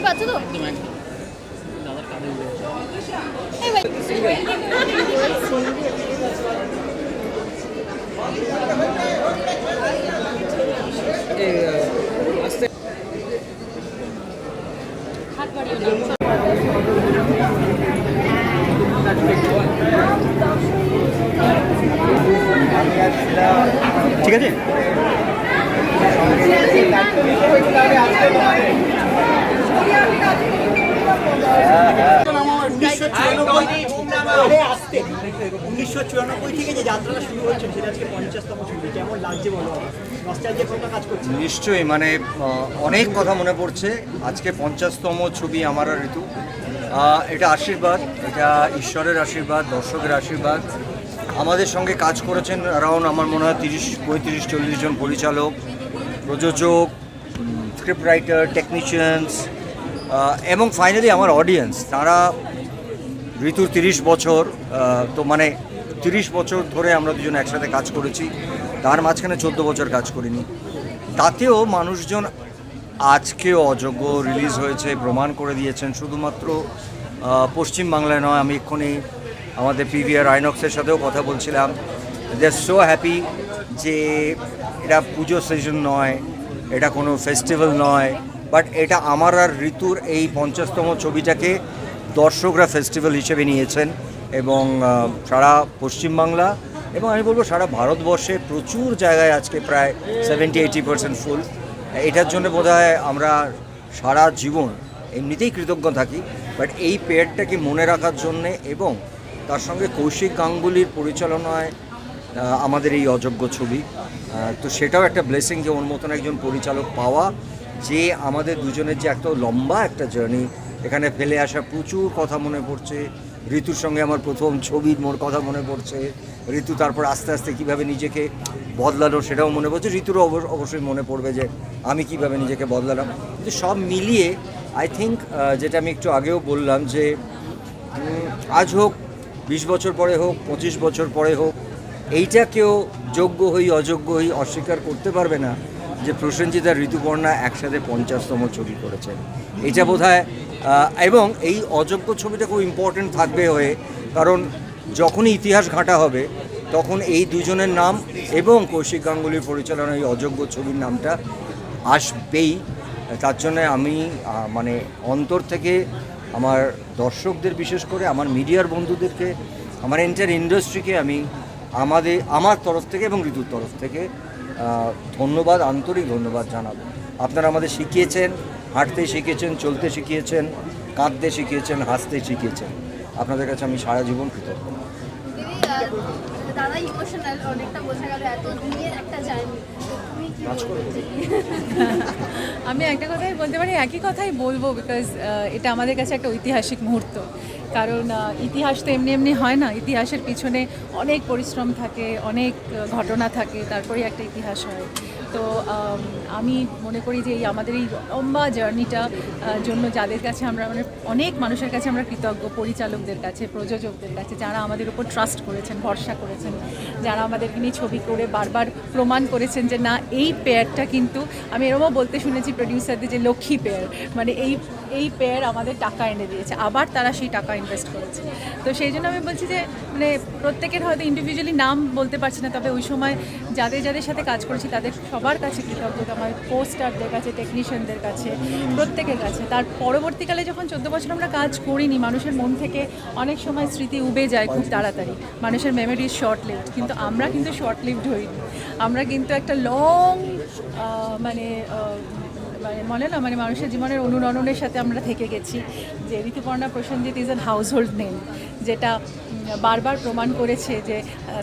তুমি পাচ্ছ তো। হাত বাড়িও না ঠিক আছে? উনিশশো চুরানব্বই থেকে যে যাত্রাটা শুরু হচ্ছে সেটা আজকে পঞ্চাশতম কেমন লাগছে বলো নিশ্চয়ই মানে অনেক কথা মনে পড়ছে। আজকে পঞ্চাশতম ছবি আমার ঋতু। এটা আশীর্বাদ, এটা ঈশ্বরের আশীর্বাদ, দর্শকের আশীর্বাদ। আমাদের সঙ্গে কাজ করেছেন অ্যারাউন্ড আমার মনে হয় তিরিশ, পঁয়ত্রিশ, চল্লিশ জন পরিচালক, প্রযোজক স্ক্রিপ্ট রাইটার টেকনিশিয়ানস এবং ফাইনালি আমার অডিয়েন্স তারা ঋতুর তিরিশ বছর তো মানে তিরিশ বছর ধরে আমরা দুজন একসাথে কাজ করেছি, তার মাঝখানে চোদ্দ বছর কাজ করিনি। তাতেও মানুষজন আজকেও অযোগ্য রিলিজ হয়েছে, প্রমাণ করে দিয়েছেন, শুধুমাত্র পশ্চিমবাংলায় নয়, আমি এক্ষুনি আমাদের পিভিআর আইনক্সের সাথেও কথা বলছিলাম। দে আর সো হ্যাপি যে এটা পুজো সিজন নয়, এটা কোনো ফেস্টিভ্যাল নয় বাট এটা আমার আর ঋতুর এই পঞ্চাশতম ছবিটাকে দর্শকরা ফেস্টিভ্যাল হিসেবে নিয়েছেন এবং সারা পশ্চিমবাংলা এবং আমি বলব সারা ভারতবর্ষে প্রচুর জায়গায় আজকে প্রায় সেভেন্টি এইটি পার্সেন্ট ফুল। এটার জন্য বোধহয় আমরা সারা জীবন এমনিতেই কৃতজ্ঞ থাকি, বাট এই পেয়ারটাকে মনে রাখার জন্যে এবং তার সঙ্গে কৌশিক গাঙ্গুলির পরিচালনায় আমাদের এই অযোগ্য ছবি। তো সেটাও একটা ব্লেসিং যে ওর মতন একজন পরিচালক পাওয়া যে আমাদের দুজনের যে এত লম্বা একটা জার্নি এখানে ফেলে আসা প্রচুর কথা মনে পড়ছে। ঋতুর সঙ্গে আমার প্রথম ছবির মোর কথা মনে পড়ছে। ঋতু তারপর আস্তে আস্তে কীভাবে নিজেকে বদলালো সেটাও মনে পড়ছে। ঋতুরও অবশ্য- অবশ্যই মনে পড়বে যে আমি কীভাবে নিজেকে বদলালাম। কিন্তু সব মিলিয়ে আই থিঙ্ক যেটা আমি একটু আগেও বললাম যে আজ হোক, বিশ বছর পরে হোক, পঁচিশ বছর পরে হোক এইটা কেউ যোগ্য হই, অযোগ্য হই, অস্বীকার করতে পারবে না। যে প্রসেনজিৎ আর ঋতুপর্ণা একসাথে পঞ্চাশতম ছবি করেছেন। এটা বোধ এবং এই অযোগ্য ছবিটা খুব ইম্পর্টেন্ট থাকবে হয়ে, কারণ যখনই ইতিহাস ঘাঁটা হবে, তখন এই দুজনের নাম এবং কৌশিক গাঙ্গুলির পরিচালনায় এই অযোগ্য ছবির নামটা আসবেই। তার জন্য আমি মানে অন্তর থেকে আমার দর্শকদের, বিশেষ করে আমার মিডিয়ার বন্ধুদেরকে, আমার এন্টার ইন্ডাস্ট্রিকে আমি আমাদের, আমার তরফ থেকে এবং ঋতুর তরফ থেকে ধন্যবাদ, আন্তরিক ধন্যবাদ জানাব। আপনারা আমাদের শিখিয়েছেন, হাঁটতে শিখিয়েছেন, চলতে শিখিয়েছেন, কাঁদতে শিখিয়েছেন, হাসতে শিখিয়েছেন। আপনাদের কাছে আমি সারা জীবন কৃতজ্ঞ। দাদা ইমোশনাল অনেকটা বোঝা গেল, এত দিনের একটা জার্নি আমি একটা কথাই বলতে পারি, একই কথাই বলব বিকজ এটা আমাদের কাছে একটা ঐতিহাসিক মুহূর্ত। কারণ ইতিহাস তো এমনি এমনি হয় না। ইতিহাসের পিছনে অনেক পরিশ্রম থাকে, অনেক ঘটনা থাকে তারপরে একটা ইতিহাস হয়। তো, আমি মনে করি যে এই আমাদের এই লম্বা জার্নিটা জন্য যাদের কাছে আমরা মানে অনেক মানুষের কাছে আমরা কৃতজ্ঞ, পরিচালকদের কাছে, প্রযোজকদের কাছে, যারা আমাদের উপর ট্রাস্ট করেছেন, ভরসা করেছেন, যারা আমাদের নিয়ে ছবি করে বারবার প্রমাণ করেছেন যে না, এই পেয়ারটা কিন্তু আমি এরমও বলতে শুনেছি প্রডিউসারদের যে লক্ষ্মী পেয়ার মানে এই এই পেয়ার আমাদের টাকা এনে দিয়েছে। আবার তারা সেই টাকা ইনভেস্ট করেছে। তো সেই জন্য আমি বলছি যে মানে প্রত্যেকের হয়তো ইন্ডিভিজুয়ালি নাম বলতে পারছি না, তবে ওই সময় যাদের যাদের সাথে কাজ করেছি, তাদের সবার কাছে কৃতজ্ঞতা, আমার পোস্টারদের কাছে টেকনিশিয়ানদের কাছে, প্রত্যেকের কাছে। তার পরবর্তীকালে যখন চোদ্দ বছর আমরা কাজ করিনি, মানুষের মন থেকে অনেক সময় স্মৃতি উবে যায় খুব তাড়াতাড়ি। মানুষের মেমোরি শর্ট লিভড কিন্তু আমরা কিন্তু শর্ট লিভড হইনি। আমরা কিন্তু একটা লং মানে মানে না মানে মানুষের জীবনের অনুরণনের সাথে আমরা থেকে গেছি যে Rituparna Prosenjit is an household name যেটা বারবার প্রমাণ করেছে যে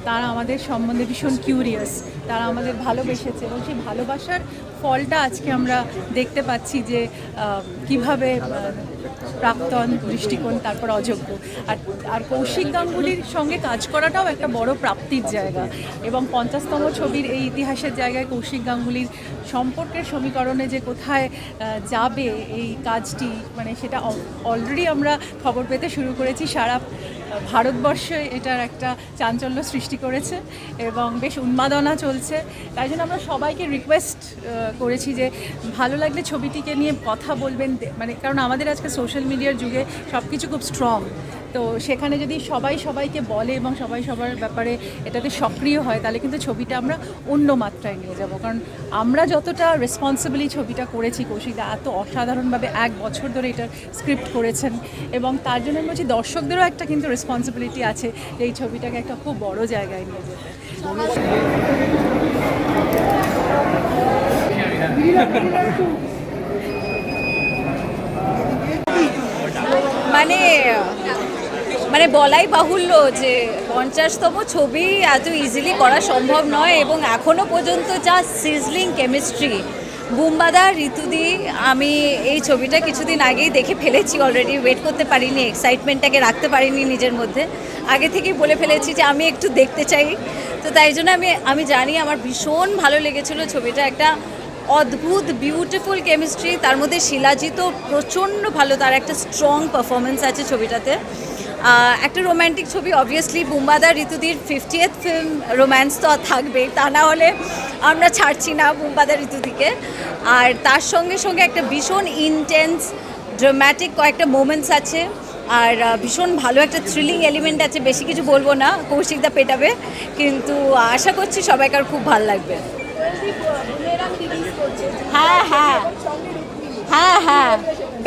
তারা আমাদের সম্বন্ধে ভীষণ কিউরিয়াস তারা আমাদের ভালোবেসেছে এবং সেই ভালোবাসার ফলটা আজকে আমরা দেখতে পাচ্ছি যে কীভাবে প্রাক্তন দৃষ্টিকোণ, তারপর অযোগ্য। আর আর কৌশিক গাঙ্গুলির সঙ্গে কাজ করাটাও একটা বড় প্রাপ্তির জায়গা। এবং পঞ্চাশতম ছবির এই ইতিহাসের জায়গায় কৌশিক গাঙ্গুলির সম্পর্কের সমীকরণে যে কোথায় যাবে এই কাজটি মানে সেটা অলরেডি আমরা খবর পেতে শুরু করেছি সারা ভারতবর্ষে এটার একটা চাঞ্চল্য সৃষ্টি করেছে এবং বেশ উন্মাদনা চলছে। তাই জন্য আমরা সবাইকে রিকোয়েস্ট করেছি যে ভালো লাগলে ছবিটিকে নিয়ে কথা বলবেন মানে কারণ আমাদের আজকে সোশ্যাল মিডিয়ার যুগে সব কিছু খুব স্ট্রং তো সেখানে যদি সবাই সবাইকে বলে এবং সবাই সবার ব্যাপারে এটাতে সক্রিয় হয়, তাহলে কিন্তু ছবিটা আমরা অন্য মাত্রায় নিয়ে যাব। কারণ আমরা যতটা রেসপন্সিবলি ছবিটা করেছি, কৌশিকদা, এত অসাধারণভাবে এক বছর ধরে এটা স্ক্রিপ্ট করেছেন এবং তার জন্য আমি বলছি দর্শকদেরও একটা কিন্তু রেসপন্সিবিলিটি আছে যে এই ছবিটাকে একটা খুব বড় জায়গায় নিয়ে যেতে। মানে মানে বলাই বাহুল্য যে পঞ্চাশতম ছবি এত ইজিলি করা সম্ভব নয় এবং এখনও পর্যন্ত যা সিজলিং কেমিস্ট্রি বুম্বাদা, ঋতুদি, আমি এই ছবিটা কিছুদিন আগেই দেখে ফেলেছি অলরেডি ওয়েট করতে পারিনি এক্সাইটমেন্টটাকে রাখতে পারিনি নিজের মধ্যে। আগে থেকেই বলে ফেলেছি যে আমি একটু দেখতে চাই। তো তাই জন্য আমি আমি জানি আমার ভীষণ ভালো লেগেছিল ছবিটা, একটা অদ্ভুত বিউটিফুল কেমিস্ট্রি তার মধ্যে শিলাজিৎ প্রচণ্ড ভালো, তার একটা স্ট্রং পারফরমেন্স আছে ছবিটাতে। একটা রোম্যান্টিক ছবি অবভিয়াসলি বুম্বাদা ঋতুদির ফিফটিয়েথ ফিল্ম রোম্যান্স তো থাকবেই। তা না হলে আমরা ছাড়ছি না বুম্বাদা ঋতুদিকে। আর তার সঙ্গে সঙ্গে একটা ভীষণ ইনটেন্স ড্রামাটিক কয়েকটা মোমেন্টস আছে। আর ভীষণ ভালো একটা থ্রিলিং এলিমেন্ট আছে বেশি কিছু বলব না কৌশিকদা পেটাবে। কিন্তু আশা করছি সবাইকার খুব ভালো লাগবে। হ্যাঁ হ্যাঁ। হ্যাঁ হ্যাঁ।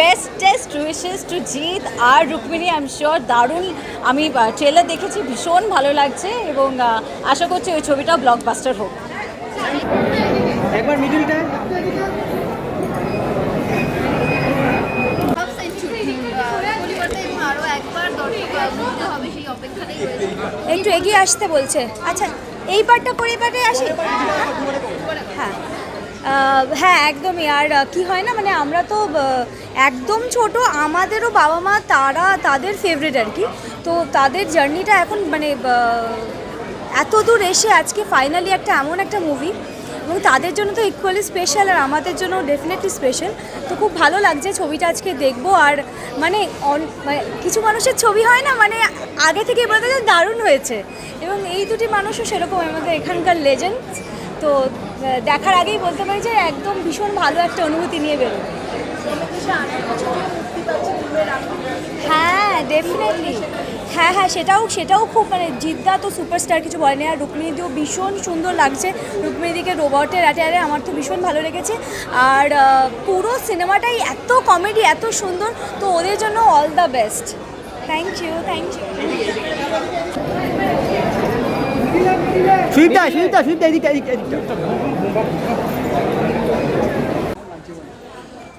বেস্টেস্ট উইশেস টু জিৎ আর রুক্মিণী আই এম শিওর দারুণ। আমি ট্রেলার দেখেছি ভীষণ ভালো লাগছে এবং আশা করছি ওই ছবিটা ব্লকবাস্টার হোক। একবার মিডিলটা একটু এগিয়ে আসতে বলছে। আচ্ছা এই পার্টটা করে এবারে আসি? হ্যাঁ। হ্যাঁ একদমই। আর কি হয় না মানে আমরা তো একদম ছোট, আমাদেরও বাবা মা, তারা তাদের ফেভারিট আর কি। তো তাদের জার্নিটা এখন মানে এত দূর এসে আজকে ফাইনালি একটা এমন একটা মুভি এবং তাদের জন্য তো ইকুয়ালি স্পেশাল আর আমাদের জন্য ডেফিনেটলি স্পেশাল তো খুব ভালো লাগছে ছবিটা আজকে দেখব। আর মানে মানে কিছু মানুষের ছবি হয় না মানে আগে থেকে যে দারুণ হয়েছে। এবং এই দুটি মানুষও সেরকম আমাদের এখানকার লেজেন্ড তো দেখার আগেই বলতে পারি যে একদম ভীষণ ভালো একটা অনুভূতি নিয়ে বেরোবে। হ্যাঁ ডেফিনেটলি হ্যাঁ হ্যাঁ সেটাও সেটাও খুব মানে জিদ্দা তো সুপারস্টার কিছু বলেনি। আর রুক্মিণীদিও ভীষণ সুন্দর লাগছে। রুক্মিণীদিকে রোবটের অ্যাটারে আমার তো ভীষণ ভালো লেগেছে। আর পুরো সিনেমাটাই এত কমেডি এত সুন্দর। তো ওদের জন্য all the best thank you thank you সুদীপটা সুদীপটা সুদীপটা এদিকটা এদিকটা এদিকটা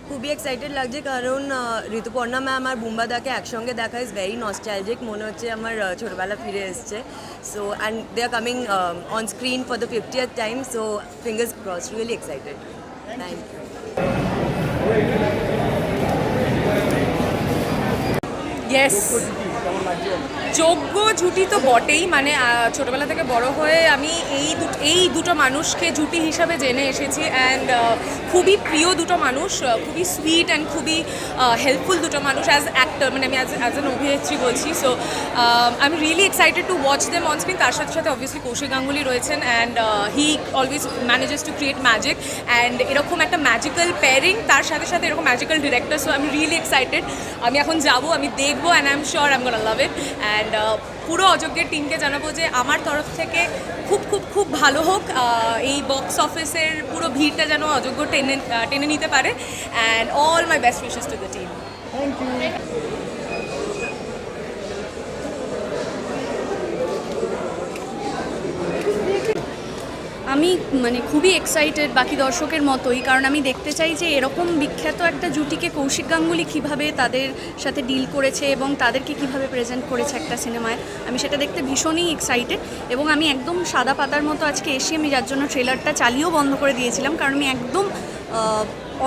খুবই এক্সাইটেড লাগছে কারণ ঋতুপর্ণা ম্যাম আর বুম্বাদাকে একসঙ্গে দেখা ইজ ভেরি নস্টালজিক মনে হচ্ছে আমার ছোটবেলা ফিরে এসছে। So and they are coming on screen for the fiftieth time so fingers cross really excited thank you yes যোগ্য জুটি তো বটেই মানে ছোটবেলা থেকে বড় হয়ে আমি এই এই দুটো মানুষকে জুটি হিসাবে জেনে এসেছি অ্যান্ড খুবই প্রিয় দুটো মানুষ খুবই সুইট অ্যান্ড খুবই হেল্পফুল দুটো মানুষ অ্যাজ অ্যাক্টর মানে আমি অ্যাজ অ্যাজ অ্যান অভিনেত্রী বলছি so I am really excited to watch them on screen তার সাথে সাথে অবভিয়াসলি কৌশিক গাঙ্গুলি রয়েছেন and he always manages to create magic and এরকম একটা ম্যাজিক্যাল প্যারিং তার সাথে সাথে এরকম ম্যাজিক্যাল ডিরেক্টর সো আমি রিয়েলি এক্সাইটেড আমি এখন যাব, আমি দেখব and I am sure I am gonna love it and পুরো অযোগ্যের টিমকে জানাব যে আমার তরফ থেকে খুব খুব খুব ভালো হোক এই বক্স অফিসের পুরো ভিড়টা যেন অযোগ্য টেনে টেনে নিতে পারে। And all my best wishes to the team আমি মানে খুবই এক্সাইটেড বাকি দর্শকের মতোই। কারণ আমি দেখতে চাই যে এরকম বিখ্যাত একটা জুটিকে কৌশিক গাঙ্গুলি কীভাবে তাদের সাথে ডিল করেছে এবং তাদেরকে কীভাবে প্রেজেন্ট করেছে একটা সিনেমায় আমি সেটা দেখতে ভীষণই এক্সাইটেড এবং আমি একদম সাদা পাতার মতো আজকে এসে আমি যার জন্য ট্রেলারটা চালিয়েও বন্ধ করে দিয়েছিলাম, কারণ আমি একদম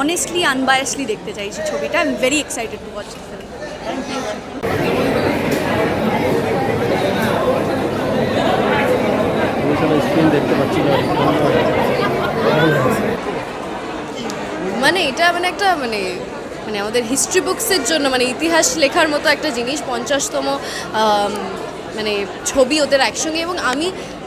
অনেস্টলি আনবায়াসলি দেখতে চাইছি ছবিটা। I am very excited to watch মানে এটা মানে একটা মানে মানে আমাদের হিস্ট্রি বুকসের জন্য মানে ইতিহাস লেখার মতো একটা জিনিস, পঞ্চাশতম মানে ছবি ওদের একসঙ্গে। এবং আমি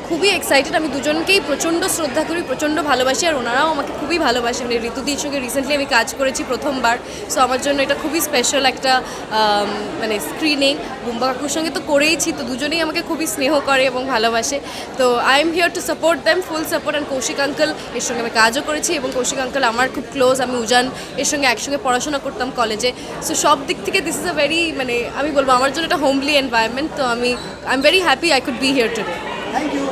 খুবই এক্সাইটেড আমি দুজনকেই প্রচণ্ড শ্রদ্ধা করি, প্রচণ্ড ভালোবাসি, আর ওনারাও আমাকে খুবই ভালোবাসে মানে ঋতুদির সঙ্গে রিসেন্টলি আমি কাজ করেছি প্রথমবার সো আমার জন্য এটা খুবই স্পেশাল একটা মানে স্ক্রিনিং বুম্বা কাকুর সঙ্গে তো করেইছি, তো দুজনেই আমাকে খুবই স্নেহ করে এবং ভালোবাসে। তো I am here to support them full support and Kaushik uncle এর সঙ্গে আমি কাজও করেছি এবং কৌশিক আঙ্কেল আমার খুব ক্লোজ আমি উজান এর সঙ্গে একসঙ্গে পড়াশোনা করতাম কলেজে সো সব দিক থেকে দিস ইজ আ ভেরি মানে আমি বলব আমার জন্য একটা হোমলি এনভায়রনমেন্ট তো আমি I am very happy I could be here today thank you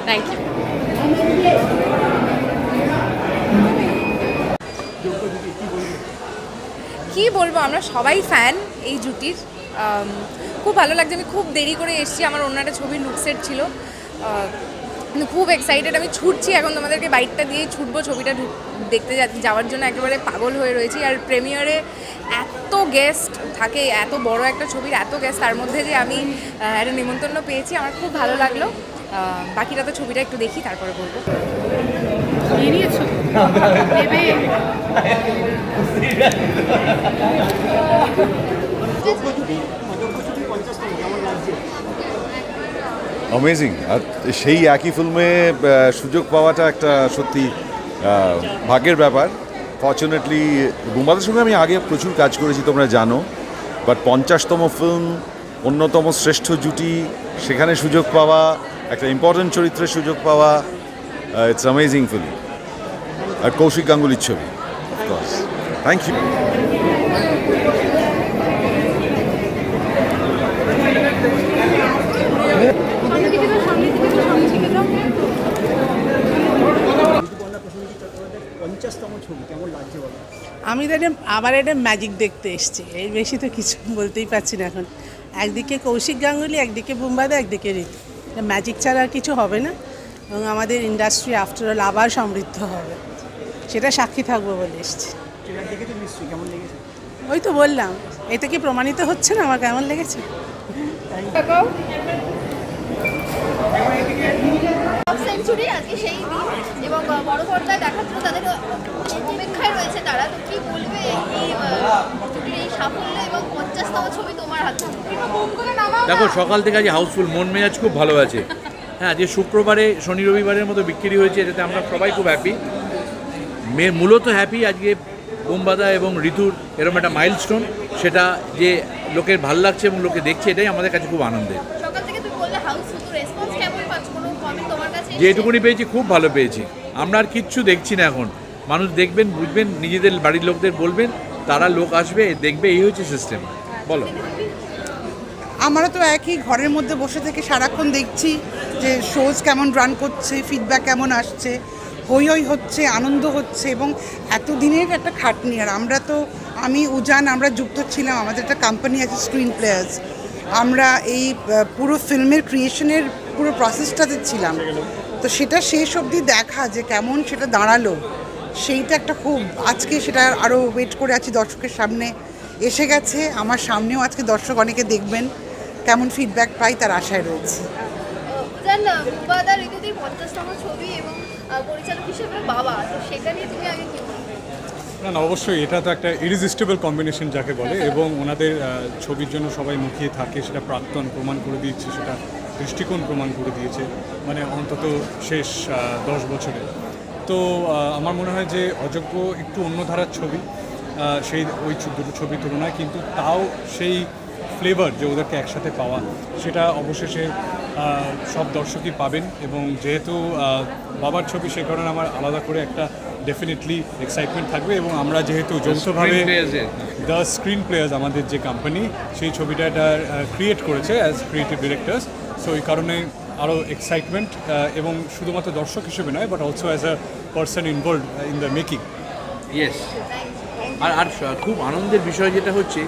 কি বলব, আমরা সবাই ফ্যান এই জুটির। খুব ভালো লাগছে, আমি খুব দেরি করে এসেছি, আমার অন্য একটা ছবির লুকসেট ছিল। খুব এক্সাইটেড আমি ছুটছি এখন, তোমাদেরকে বাইকটা দিয়েই ছুটবো, ছবিটা দেখতে যাওয়ার জন্য একেবারে পাগল হয়ে রয়েছি। আর প্রেমিয়ারে এত গেস্ট থাকে, এত বড় একটা ছবির, এত গেস্ট তার মধ্যে যে আমি একটা নিমন্ত্রণ পেয়েছি, আমার খুব ভালো লাগল। বাকিটা তো ছবিটা একটু দেখি তারপরে বলব। অ্যামেজিং আর সেই একই ফিল্মে সুযোগ পাওয়াটা একটা সত্যি ভাগ্যের ব্যাপার। ফর্চুনেটলি বুম্বাদের সঙ্গে আমি আগে প্রচুর কাজ করেছি তোমরা জানো। বাট পঞ্চাশতম ফিল্ম অন্যতম শ্রেষ্ঠ জুটি সেখানে সুযোগ পাওয়া একটা ইম্পর্ট্যান্ট চরিত্রের সুযোগ পাওয়া ইটস অ্যামেজিং ফিল্ম আর কৌশিক গাঙ্গুলির ছবি অফকোর্স থ্যাংক ইউ আমি তো এটা, আবার এটা ম্যাজিক দেখতে এসেছি। এর বেশি তো কিছু বলতেই পারছি না এখন। একদিকে কৌশিক গাঙ্গুলি, একদিকে বুম্বাদা, একদিকে ঋতু। ম্যাজিক ছাড়া আর কিছু হবে না। এবং আমাদের ইন্ডাস্ট্রি আফটারঅল আবার সমৃদ্ধ হবে। সেটা সাক্ষী থাকব বলে এসেছি। ওই তো বললাম, এটা কি প্রমাণিত হচ্ছে না? আমার কেমন লেগেছে? তারা। তো কি বলবে দেখো সকাল থেকে আজ হাউসফুল মন মেজাজ খুব ভালো আছে। হ্যাঁ আজকে শুক্রবারে শনি রবিবারের মতো বিক্রি হয়েছে এটাতে আমরা সবাই খুব হ্যাপি মূলত হ্যাপি আজকে বোমবাদা এবং ঋতুর এরকম একটা মাইলস্টোন সেটা যে লোকের ভালো লাগছে এবং লোকে দেখছে এটাই আমাদের কাছে খুব আনন্দের? যেটুকুনি পেয়েছি খুব ভালো পেয়েছি। আমরা আর কিচ্ছু দেখছি না এখন। মানুষ দেখবেন বুঝবেন নিজেদের বাড়ির লোকদের বলবেন তারা লোক আসবে, দেখবে, এই হচ্ছে সিস্টেম বলো। আমরা তো একই, ঘরের মধ্যে বসে থেকে সারাক্ষণ দেখছি যে শোজ কেমন রান করছে ফিডব্যাক কেমন আসছে, হই হই হচ্ছে, আনন্দ হচ্ছে, এবং এতদিনের একটা খাটনি। আর আমরা তো, আমি, উজান, আমরা যুক্ত ছিলাম, আমাদের একটা কোম্পানি আছে স্ক্রিন প্লেয়ার্স আমরা এই পুরো ফিল্মের ক্রিয়েশনের পুরো প্রসেসটাতে ছিলাম। তো সেটা শেষ অবধি দেখা যে কেমন সেটা দাঁড়াল। সেইটা একটা খুব আজকে সেটা আরও ওয়েট করে আছি দর্শকের সামনে। এসে গেছে আমার সামনেও আজকে দর্শক অনেকে দেখবেন কেমন ফিডব্যাক পাই তার আশায় রয়েছে। উজান মুবাদা ঋতুদির পঞ্চাশতম ছবি এবং আহ, পরিচালক হিসেবে বাবা তো সেটা নিয়ে তুমি আগে কি বলবে? না না অবশ্যই এটা তো একটা ইরিজিস্টেবল কম্বিনেশন যাকে বলে এবং ওনাদের ছবির জন্য সবাই মুখিয়ে থাকে সেটা প্রাক্তন প্রমাণ করে দিয়েছে সেটা দৃষ্টিকোণ প্রমাণ করে দিয়েছে মানে অন্তত শেষ দশ বছরে। তো আমার মনে হয় যে অযোগ্য একটু অন্য ধারার ছবি সেই ওই দুটো ছবির তুলনায় কিন্তু তাও সেই ফ্লেভার যে ওদেরকে একসাথে পাওয়া সেটা অবশেষে সব দর্শকই পাবেন এবং যেহেতু বাবার ছবি সে কারণে আমার আলাদা করে একটা ডেফিনেটলি এক্সাইটমেন্ট থাকবে এবং আমরা যেহেতু যৌথভাবে। দ্য স্ক্রিন প্লেয়ার্স আমাদের যে কোম্পানি সেই ছবিটা এটা ক্রিয়েট করেছে অ্যাজ ক্রিয়েটিভ ডিরেক্টর্স সো এই কারণে আরও এক্সাইটমেন্ট এবং শুধুমাত্র দর্শক হিসেবে নয় but also as a person involve in the making yes আর আর খুব আনন্দের বিষয় যেটা হচ্ছে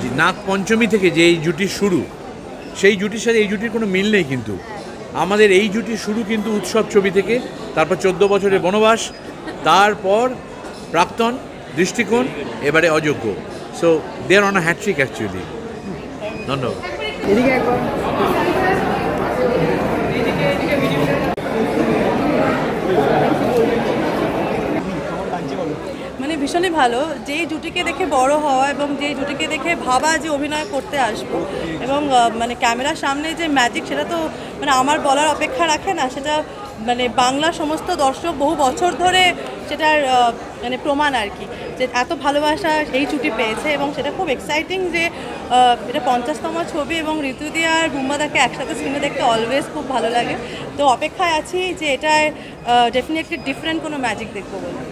যে নাগ পঞ্চমী থেকে যে এই জুটির শুরু সেই জুটির সাথে এই জুটির কোনো মিল নেই কিন্তু। আমাদের এই জুটির শুরু কিন্তু উৎসব ছবি থেকে তারপর চোদ্দ বছরের বনবাস তারপর প্রাক্তন দৃষ্টিকোণ এবারে অযোগ্য। So they're on a hattrick actually ধন্যবাদ কেমন লাগছে বলো মানে ভীষণই ভালো। যেই জুটিকে দেখে বড় হওয়া এবং যেই জুটিকে দেখে ভাবা যে অভিনয় করতে আসব এবং মানে ক্যামেরার সামনে যে ম্যাজিক সেটা তো মানে আমার বলার অপেক্ষা রাখে না। সেটা মানে বাংলা সমস্ত দর্শক বহু বছর ধরে সেটার মানে প্রমাণ আর কি। যে এত ভালোবাসা এই ছুটি পেয়েছে এবং সেটা খুব এক্সাইটিং যে এটা পঞ্চাশতম ছবি এবং ঋতুদি আর বুম্বাদাকে একসাথে স্ক্রিনে দেখতে অলওয়েজ খুব ভালো লাগে। তো অপেক্ষায় আছি যে এটায় ডেফিনেটলি ডিফারেন্ট কোনো ম্যাজিক দেখব বলে।